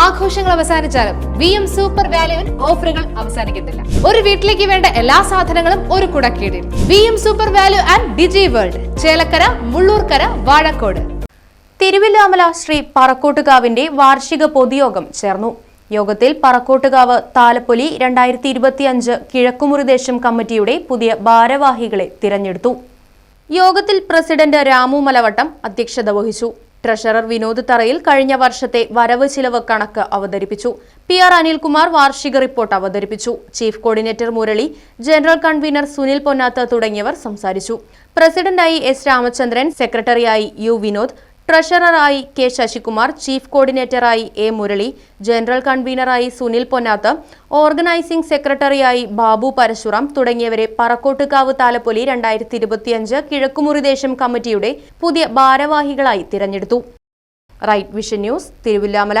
ആഘോഷങ്ങൾ അവസാനിച്ചാലും V M super വാല്യുവിൽ ഓഫറുകൾ അവസാനിക്കുന്നില്ല ഒരു വീട്ടിലേക്ക് വേണ്ട എല്ലാ സാധനങ്ങളും ഒരു കുടക്കീടിൽ. V M super value and Digi world Chelakkara Mullurkara Vazhakkode. Thiruvilwamala Sree പറക്കോട്ടുകാവിന്റെ വാർഷിക പൊതുയോഗം ചേർന്നു. യോഗത്തിൽ പറക്കോട്ടുകാവ് താലപ്പൊലി രണ്ടായിരത്തി ഇരുപത്തിയഞ്ച് കിഴക്കുമുറി ദേശം കമ്മിറ്റിയുടെ പുതിയ ഭാരവാഹികളെ തിരഞ്ഞെടുത്തു. യോഗത്തിൽ പ്രസിഡന്റ് രാമു മലവട്ടം അധ്യക്ഷത വഹിച്ചു. ട്രഷറർ വിനോദ് തറയിൽ കഴിഞ്ഞ വർഷത്തെ വരവ് ചിലവ് കണക്ക് അവതരിപ്പിച്ചു. പി ആർ അനിൽകുമാർ വാർഷിക റിപ്പോർട്ട് അവതരിപ്പിച്ചു. Chief coordinator Murali general convener Sunil Ponnath തുടങ്ങിയവർ സംസാരിച്ചു. പ്രസിഡന്റായി എസ് രാമചന്ദ്രൻ സെക്രട്ടറിയായി യു വിനോദ് ട്രഷററായി കെ ശശികുമാർ ചീഫ് കോർഡിനേറ്ററായി എ മുരളി ജനറൽ കൺവീനറായി സുനിൽ പൊന്നാത്ത് ഓർഗനൈസിംഗ് സെക്രട്ടറിയായി ബാബു പരശുറാം തുടങ്ങിയവരെ പറക്കോട്ടുകാവ് താലപ്പൊലി രണ്ടായിരത്തി ഇരുപത്തിയഞ്ച് കിഴക്കുമുറി ദേശം കമ്മിറ്റിയുടെ പുതിയ ഭാരവാഹികളായി തിരഞ്ഞെടുത്തു. Right vision news Thiruvilwamala.